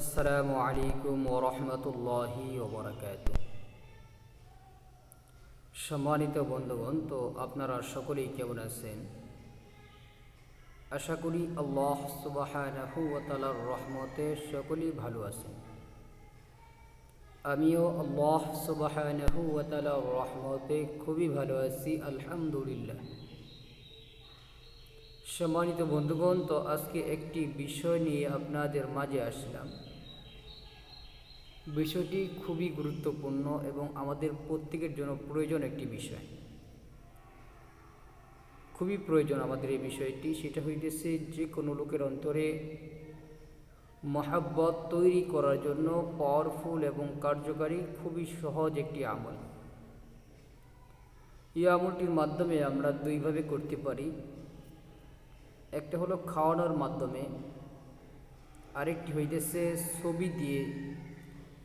আসসালামু আলাইকুম ওরহমতুল্লাহি ওবরাকাত সম্মানিত বন্ধুগণ, তো আপনারা সকলেই কেমন আছেন? আশা করি আল্লাহ সুবাহানাহু ওয়া তাআলার রহমতে সকলেই ভালো আছেন। আমিও আল্লাহ সুবাহানাহু ওয়া তাআলার রহমতে খুবই ভালো আছি, আলহামদুলিল্লাহ। সম্মানিত বন্ধুগণ, তো আজকে একটি বিষয় নিয়ে আপনাদের মাঝে আসলাম। বিষয়টি খুবই গুরুত্বপূর্ণ এবং আমাদের প্রত্যেকের জন্য প্রয়োজন একটি বিষয়। খুবই প্রয়োজন আমাদের এই বিষয়টি, সেটা হইতেছে যে কোনো লোকের অন্তরে মহাব্বত তৈরি করার জন্য পাওয়ারফুল এবং কার্যকারী খুবই সহজ একটি আমল। এই আমলটির মাধ্যমে আমরা দুইভাবে করতে পারি। একটা হলো খাওয়ানোর মাধ্যমে, আরেকটি হইতেছে ছবি দিয়ে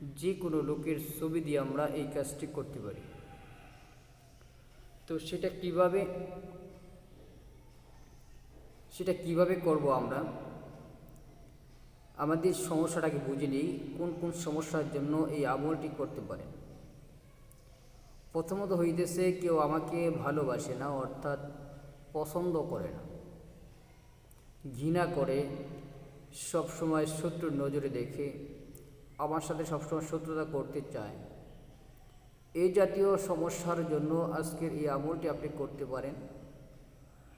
যে কোনো লোকের ছবি দিয়ে আমরা এই কাজটি করতে পারি। তো সেটা কীভাবে সেটা কীভাবে করব আমরা? আমাদের সমস্যাটাকে বুঝে নিই, কোন কোন সমস্যার জন্য এই আমলটি করতে পারেন প্রথমত হইতেছে, কেউ আমাকে ভালোবাসে না, অর্থাৎ পছন্দ করে না। ঘৃণা করে, সবসময় শত্রুর নজরে দেখে আমার সাথে সবসময় শত্রুতা করতে চায়। এই জাতীয় সমস্যার জন্য আজকের এই আমলটি আপনি করতে পারেন।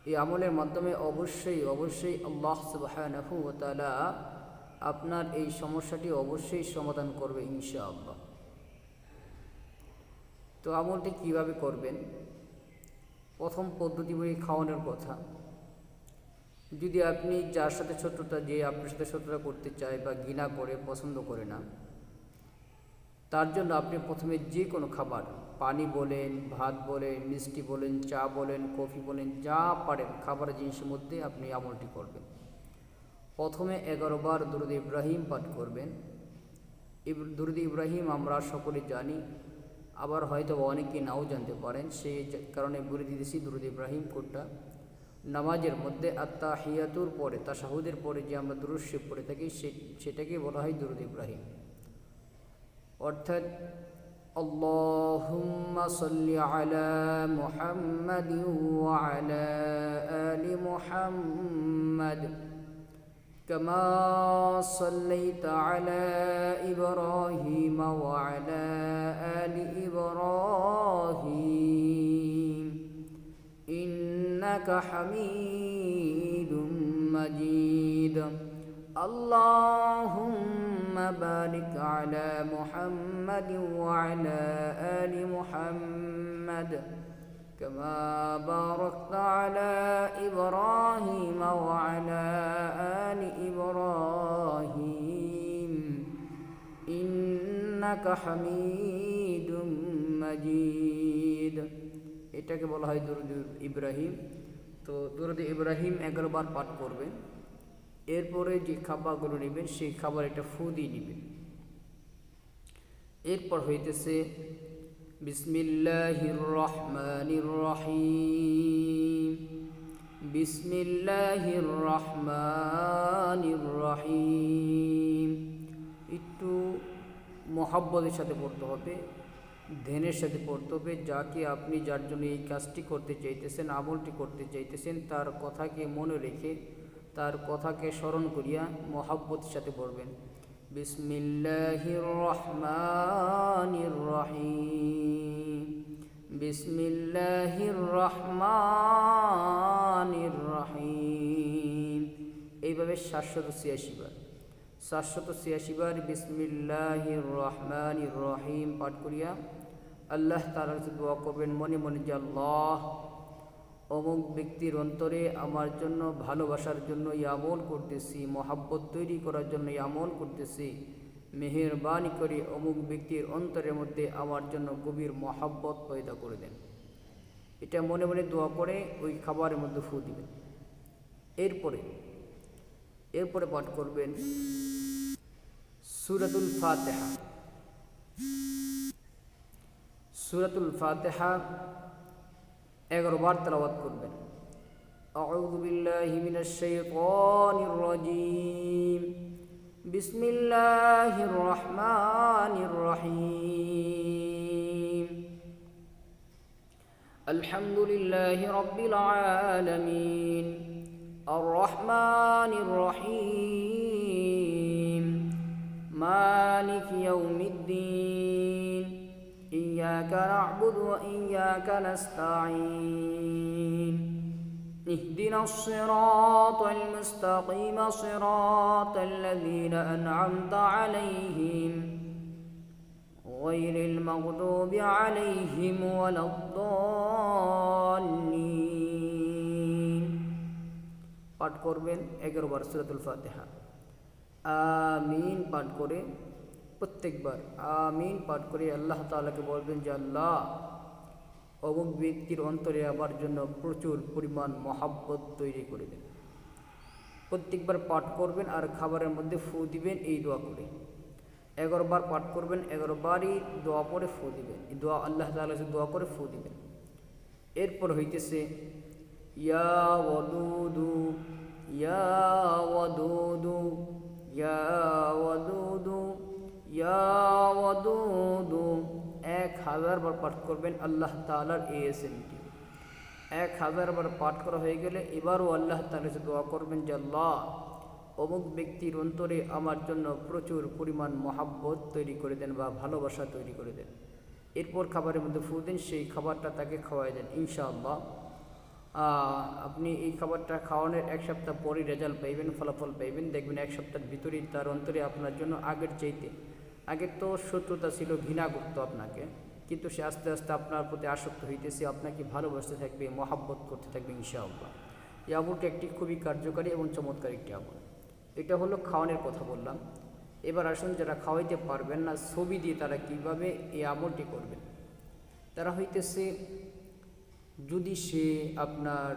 এই আমলের মাধ্যমে অবশ্যই অবশ্যই আল্লাহ সুবাহানহু তালা আপনার এই সমস্যাটি অবশ্যই সমাধান করবে ইনশাআল্লাহ। তো আমলটি কীভাবে করবেন? প্রথম পদ্ধতি বই খাওয়ানোর কথা। যদি আপনি যার সাথে শত্রুতা, যে আপনার সাথে শত্রুতা করতে চায় বা ঘৃণা করে, পছন্দ করে না, তার জন্য আপনি প্রথমে যে কোনো খাবার, পানি বলেন, ভাত বলেন, মিষ্টি বলেন, চা বলেন, কফি বলেন, যা পারেন খাবারের জিনিসের মধ্যে আপনি আমলটি করবেন। প্রথমে এগারো বার দুরুদ ইব্রাহিম পাঠ করবেন। দুরুদ ইব্রাহিম আমরা সকলে জানি, আবার হয়তো অনেকে নাও জানতে পারেন সেই কারণে বলে দিতেছি দুরুদ ইব্রাহিম কোডটা। নামাজের মধ্যে আত্মা হিয়াতুর পরে তাসাহুদের পরে যে আমরা দুরুদ পড়ে থাকি সেটাকে বলা হয় দুরুদ ইব্রাহিম অর্থাৎ اللهم صل على محمد وعلى آل محمد كما صليت على إبراهيم وعلى آل إبراهيم إنك حميد مجيد اللهم بارك على محمد وعلى آل محمد كما باركت على إبراهيم وعلى آل إبراهيم إنك حميد مجيد এটাকে বলা হয় দুরুদ ইব্রাহিম তো দুরুদ ইব্রাহিম এগারো বার পাঠ করবেন। এরপরে যে খাবারগুলো নেবেন, সেই খাবার একটা ফু দিয়ে নেবেন। এরপর হইতেছে, বিসমিল্লাহির রহমানির রহিম। বিসমিল্লাহির রহমানির রহিম। একটু মহাব্বতের সাথে পড়তে হবে। ধ্যানের সাথে পড়তে হবে যাকে আপনি যার জন্য এই কাজটি করতে চাইতেছেন, আমলটি করতে চাইতেছেন, তার কথাকে মনে রেখে, তার কথাকে স্মরণ করিয়া মহাব্বতের সাথে পড়বেন। রহিম। এইভাবে সাতশত ছিয়াশি বার। সাতশত ছিয়াশি বার বিসমিল্লাহির রহমানির রহিম পাঠ করিয়া আল্লাহ তালার দোয়া করবেন, মনে মনে যে আল্লাহ অমুক ব্যক্তির অন্তরে আমার জন্য ভালোবাসার জন্য আমল করতেছি, মহাব্বত তৈরি করার জন্য আমল করতেছি। মেহরবানি করে অমুক ব্যক্তির অন্তরের মধ্যে আমার জন্য গভীর মহাব্বত পয়দা করে দেন। এটা মনে মনে দোয়া করে ওই খাবারের মধ্যে ফু দিবেন। এরপরে এরপরে পাঠ করবেন সুরাতুল ফাতেহা। সুরাতুল ফাতেহা এগারো বার তেলাওয়াত করবেন أعوذ بالله من الشيطان الرجيم بسم الله الرحمن الرحيم الحمد لله رب العالمين الرحمن الرحيم مالك يوم الدين إياك نعبد وإياك نستعين اهدنا الصراط المستقيم صراط الذين أنعمت عليهم غير المغضوب عليهم ولا الضالين পাঠ করবেন এগারো বার সুরাতুল ফাতেহা আমিন পাঠ করে প্রত্যেকবার। আমিন পাঠ করে আল্লাহ তাআলাকে বলবেন যে, আল্লাহ, অমুক ব্যক্তির অন্তরে আমার জন্য প্রচুর পরিমাণ মহাব্বত তৈরি করে দেন। প্রত্যেকবার পাঠ করবেন আর খাবারের মধ্যে ফু দিবেন, এই দোয়া করে। এগারো বার পাঠ করবেন এগারো বারই দোয়া করে ফু দিবেন। এই দোয়া আল্লাহ কাছে দোয়া করে ফু দিবেন। এরপর হইতেছে, ইয়া ওয়াদুদু ইয়া ওয়াদুদু ইয়া ওয়াদুদু ইয়া ওয়াদুদু, এক হাজার বার পাঠ করবেন আল্লাহ তালার এ এস এমটি এক হাজার বার পাঠ করা হয়ে গেলে এবারও আল্লাহ তালা দোয়া করবেন যে, আল্লাহ, অমুক ব্যক্তির অন্তরে আমার জন্য প্রচুর পরিমাণ মহাব্বত তৈরি করে দেন বা ভালোবাসা তৈরি করে দেন। এরপর খাবারের মধ্যে ফু দিন, সেই খাবারটা তাকে খাওয়াই দেন, ইনশাআল্লাহ। আপনি এই খাবারটা খাওয়ানোর এক সপ্তাহ পরই রেজাল্ট পাইবেন, ফলাফল পাইবেন। দেখবেন এক সপ্তাহের ভিতরেই তার অন্তরে আপনার জন্য আগের চাইতে আগে তো শত্রুতা ছিল, ঘৃণা করতো আপনাকে, কিন্তু সে আস্তে আস্তে আপনার প্রতি আসক্ত হইতেছে, আপনাকে ভালোবাসতে থাকবে, মহাব্বত করতে থাকবে ইনশাআল্লাহ। এই আমলটি একটি খুবই কার্যকারী এবং চমৎকার একটি আমল। এটা হলো খাওয়ানোর কথা বললাম। এবার আসুন, যারা খাওয়াইতে পারবেন না, ছবি দিয়ে তারা কীভাবে এই আমলটি করবেন? তারা হইতেছে, যদি সে আপনার,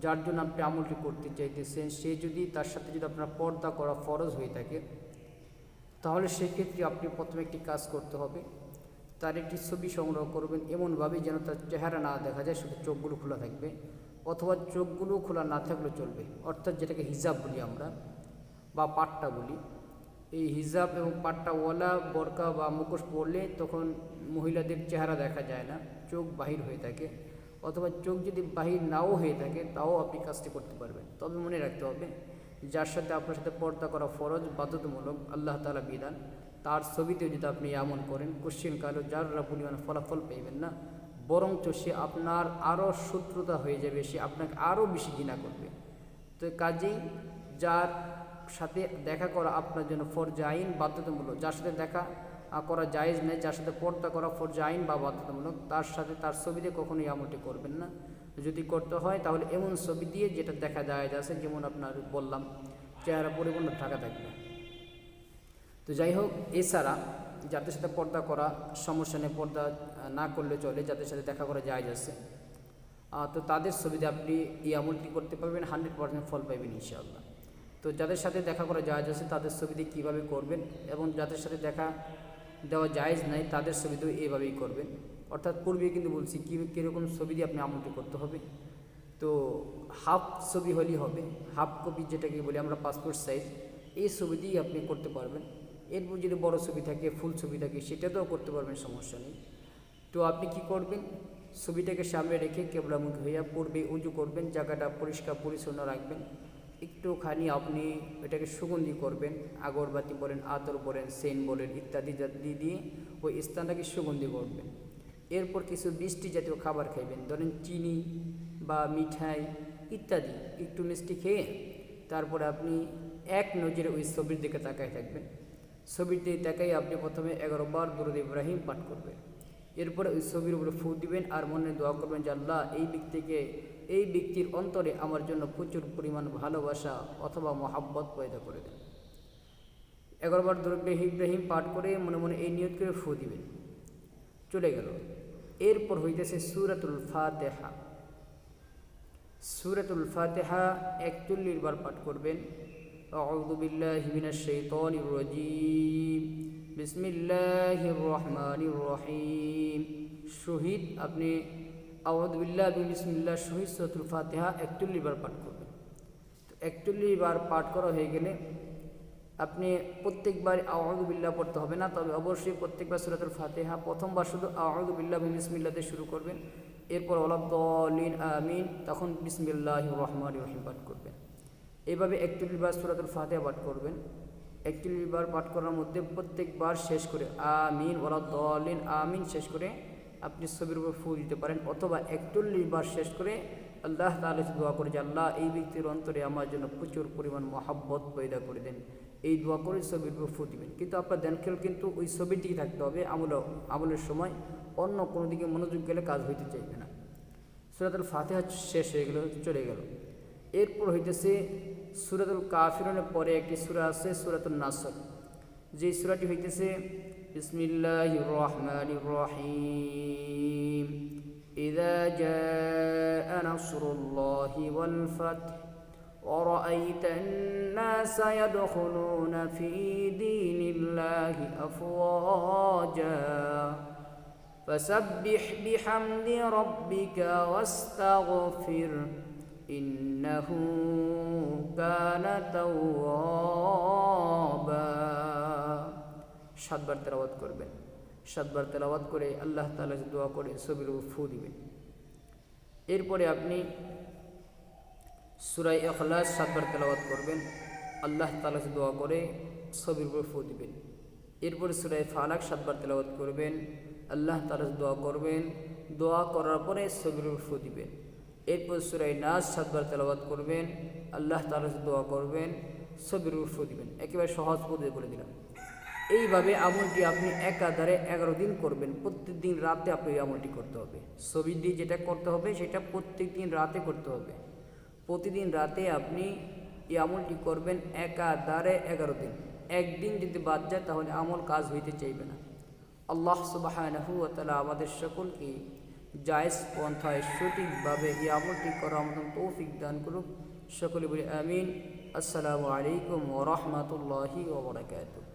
যার জন্য আপনি আমলটি করতে চাইতেছেন, সে যদি তার সাথে যদি আপনার পর্দা করা ফরজ হয়ে থাকে তাহলে সেক্ষেত্রে আপনি প্রথমে একটি কাজ করতে হবে। তার একটি ছবি সংগ্রহ করবেন এমনভাবে যেন তার চেহারা না দেখা যায়, শুধু চোখগুলো খোলা থাকবে অথবা চোখগুলো খোলা না থাকলে চলবে। অর্থাৎ যেটাকে হিজাব বলি আমরা বা পাট্টা বলি। এই হিজাব এবং পাট্টাওয়ালা বরকা বা মুখোশ পরলে তখন মহিলাদের চেহারা দেখা যায় না, চোখ বাহির হয়ে থাকে। অথবা চোখ যদি বাহির নাও হয়ে থাকে, তাও আপনি কাজটি করতে পারবেন। তবে মনে রাখতে হবে, যার সাথে আপনার সাথে পর্দা করা ফরজ, বাধ্যতামূলক, আল্লাহ তালা বিধান, তার ছবিতেও যদি আপনি এমন করেন, কোশ্চিন কালো যাররা পরিমাণ ফলাফল পাইবেন না, বরঞ্চ সে আপনার আরও শত্রুতা হয়ে যাবে, সে আপনাকে আরও বেশি ঘৃণা করবে। তো কাজেই যার সাথে দেখা করা আপনার জন্য ফরজা আইন, বাধ্যতামূলক, যার সাথে দেখা করা জায়েজ নেই যার সাথে পর্দা করা ফরজা আইন বা বাধ্যতামূলক, তার সাথে তার ছবিতে কখনোই আমলটি করবেন না। যদি করতে হয়, তাহলে এমন ছবি দিয়ে যেটা দেখা যায় আছে, যেমন আপনার বললাম, চেহারা পরিপূর্ণ ঢাকা থাকবে। তো যাই হোক, এছাড়া যাদের সাথে পর্দা করা সমস্যা নেই, পর্দা না করলে চলে, যাদের সাথে দেখা করা যায় আছে তো তাদের ছবিতে আপনি এই আমলটি করতে পারবেন, হান্ড্রেড পার্সেন্ট ফল পাইবেন ইনশাআল্লাহ। তো যাদের সাথে দেখা করা যায় আছে, তাদের ছবিতে কীভাবে করবেন এবং যাদের সাথে দেখা দেওয়া জায়েজ নাই, তাদের ছবিতেও এইভাবেই করবেন। অর্থাৎ পূর্বে কিন্তু বলছি, কী, কীরকম ছবি দিয়ে আপনি আমলটি করতে হবে? তো হাফ ছবি হলেই হবে, হাফ কপি যেটাকে বলি আমরা পাসপোর্ট সাইজ এই ছবি দিয়েই আপনি করতে পারবেন। এরপর যদি বড় ছবি থাকে, ফুল ছবি থাকে, সেটাতেও করতে পারবেন, সমস্যা নেই। তো আপনি কি করবেন? ছবিটাকে সামনে রেখে কেবলামুখী হইয়া পূর্বে উঁচু করবেন, জায়গাটা পরিষ্কার পরিচ্ছন্ন রাখবেন। একটুখানি আপনি এটাকে সুগন্ধি করবেন, আগরবাতি বলেন, আতর বলেন, সেন বলেন ইত্যাদি জাতি দিয়ে ওই স্থানটাকে সুগন্ধি করবেন। এরপর কিছু মিষ্টি জাতীয় খাবার খাইবেন, ধরেন চিনি বা মিঠাই ইত্যাদি। একটু মিষ্টি খেয়ে তারপরে আপনি এক নজরে ওই ছবির দিকে তাকায় থাকবেন। ছবির দিকে তাকাই আপনি প্রথমে এগারো বার দুরুদ ইব্রাহিম পাঠ করবেন। এরপরে ওই ছবির উপরে ফু দিবেন আর মনে দোয়া করবেন যে আল্লাহ এই ব্যক্তিকে এই ব্যক্তির অন্তরে আমার জন্য প্রচুর পরিমাণ ভালোবাসা অথবা মহাব্বত পয়দা করে দেন। এগারোবার দ্রব্যে ইব্রাহিম পাঠ করে মনে মনে এই নিয়ত করে ফু দিবেন। চলে গেল। এরপর হইতেছে সুরাতুল ফাতেহা। সুরাতুল ফাতেহা একচল্লিশ বার পাঠ করবেন। বিসমিল্লাহ রহমান রহিম। শহীদ আপনি আউদুবিল্লাহ বিসমিল্লাহ শহীদ সতুল ফাতেহা একচল্লিশ বার পাঠ করবেন। তো একচল্লিশ বার পাঠ করা হয়ে গেলে আপনি প্রত্যেকবার আউদুবিল্লাহ পড়তে হবে না, তবে অবশ্যই প্রত্যেকবার সুরাতুল ফাতেহা প্রথমবার শুধু আউদুবিল্লাহ বিসমিল্লাতে শুরু করবেন, এরপর অলাদ্দলিন আমিন, তখন বিসমিল্লাহ রহমান রহিম পাঠ করবেন। এভাবে একচল্লিশ বার সুরাতুল ফাতেহা পাঠ করবেন। একচল্লিশ বার পাঠ করার মধ্যে প্রত্যেকবার শেষ করে আমিন ওলাদ্দলিন আমিন শেষ করে আপনি ছবির উপর ফু দিতে পারেন অথবা একচল্লিশ বার শেষ করে আল্লাহ তাহলে দোয়া করে যে, আল্লাহ, এই ব্যক্তির অন্তরে আমার জন্য প্রচুর পরিমাণ মহাব্বত পয়দা করে দেন। এই দোয়া করে ছবির উপর ফু দিবেন। কিন্তু আপনার ধ্যান খেল কিন্তু ওই ছবিটিই থাকতে হবে আমল, আমলের সময়। অন্য কোনো দিকে মনোযোগ গেলে কাজ হইতে চাইবে না। সুরাতুল ফাতেহা শেষ হয়ে গেল, চলে গেল। এরপর হইতেছে সুরাতুল কাফিরনের পরে একটি সুরা আছে সুরাতুল নাসর। যে সুরাটি হইতেছে বিসমিল্লাহ রহমান রহিম إذا جاء نصر الله والفتح ورأيت الناس يدخلون في دين الله أفواجا فسبح بحمد ربك واستغفر إنه كان توابا সাতবার তেলাওয়াত করবেন। সাতবার তেলাওয়াত করে আল্লাহ তাআলা দোয়া করে ছবির ফু দিবেন। এরপরে আপনি সুরাই এখলাস সাতবার তেলাওয়াত করবেন। আল্লাহ তাআলা দোয়া করে, ছবির ফু দিবেন। এরপরে সুরাই ফালাক সাতবার তেলাওয়াত করবেন। আল্লাহ তাআলা দোয়া করবেন, দোয়া করার পরে উপর ফু দিবেন। এরপর সুরাই নাজ সাতবার তেলাওয়াত করবেন। আল্লাহ তাআলা দোয়া করবেন উপর ফু দিবেন। একেবারে সহজ পদে বলে দিলাম। এইভাবে আমলটি আপনি একাধারে এগারো দিন করবেন। প্রত্যেক দিন রাতে আপনি আমলটি করতে হবে। ছবি দিয়ে যেটা করতে হবে, সেটা প্রত্যেক দিন রাতে করতে হবে। প্রতিদিন রাতে আপনি এই আমলটি করবেন একাধারে এগারো দিন। একদিন যদি বাদ যায়, তাহলে আমল কাজ হইতে চাইবে না। আল্লাহ সুবাহ আমাদের সকলকে জায়েজ পন্থায় সঠিকভাবে এই আমলটি করার মতন তৌফিক দান করুক। সকলে বলি আমিন। আসসালামু আলাইকুম ওরহমতুল্লাহি ওবরাকাতুহ